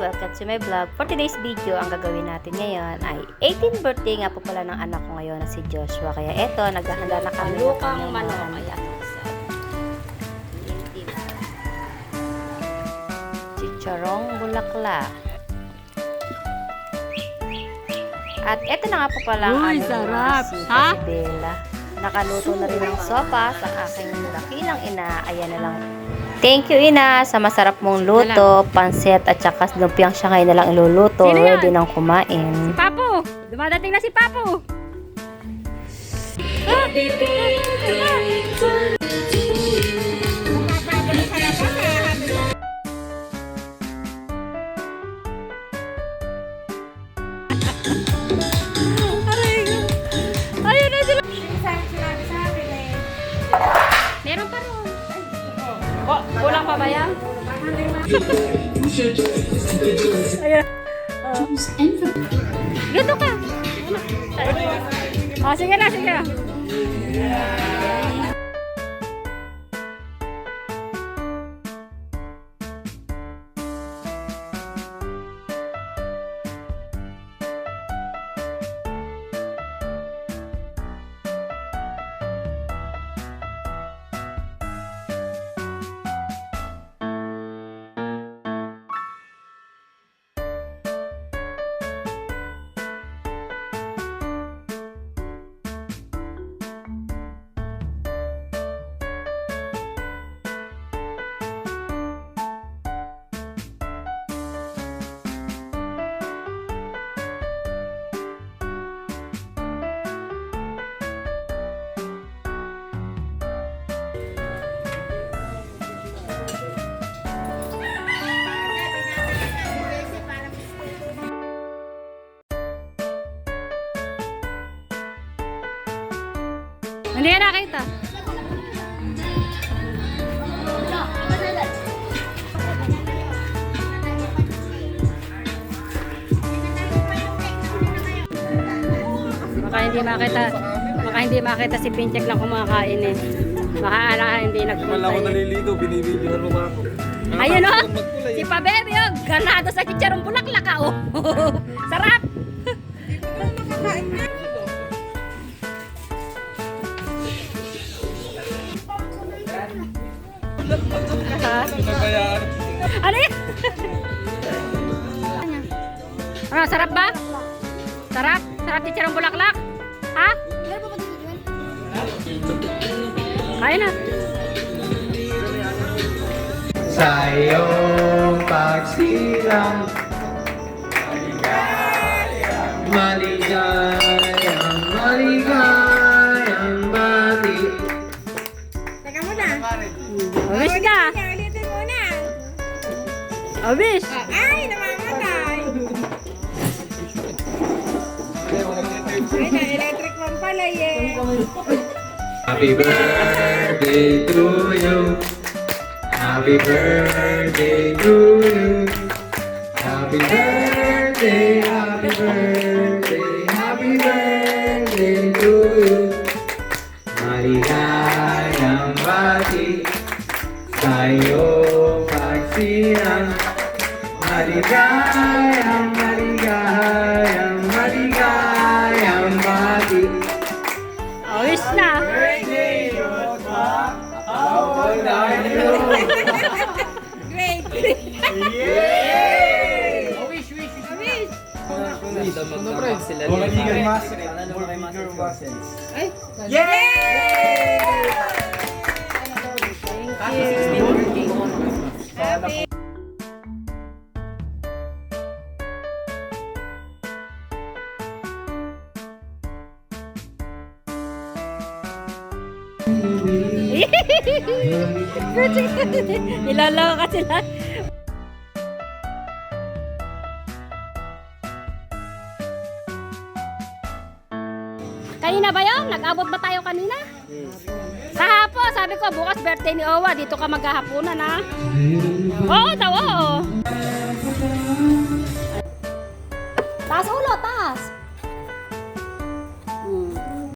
Welcome to my vlog. For today's video, ang gagawin natin ngayon ay 18th birthday nga po pala ng anak ko ngayon na si Joshua. Kaya eto, naghahanda na kami ng Lukang manok. Chicharong bulaklak. At eto na nga po pala ang Uy, sarap. si Ha? Bella. Nakaluto na rin ng sopa sa aking dakilang ina. Ayan na lang. Thank you, Ina, sa masarap mong luto, pansit, at saka lumpiang siya ngayon na lang iluluto. Sino? Ready nang kumain. Papo! Dumadating na si Papo! Aray Ayan. Oh. Luto ka. Oh, sige na, sige na. Hindi ka nakita. Baka hindi makita, baka hindi makita si Pinchek lang kumakain eh. Baka ala hindi Wala nagpunta ako eh. naliligo, binibidyohan mo ba ako? Ayun oh, si Pabebe oh, ganado sa chicharong bulaklak oh. Sarap! Pinabayaan. Ano yan? ano, sarap ba? Sarap? Sarap chicharong bulaklak? Ha? Kaya na. Sa iyong pagsilang Maligayang, maligayang bati Teka muna. Wish ka. Wish. Ay, namamatay. Ay, na electric one pala eh. Happy birthday to you Happy birthday to you Happy birthday, happy birthday, happy birthday to you Maligayang bati sa iyong pagsilang Maligayang, maligayang, maligayang bati Oh, wish na. Great. Wala bigger muscle. More bigger muscles. Ilalaw ka sila. Kanina ba yun? Nag-abot ba tayo kanina? Kahapon, sabi ko, bukas birthday ni Owa, dito ka maghahapunan ha. Oo, daw, oo.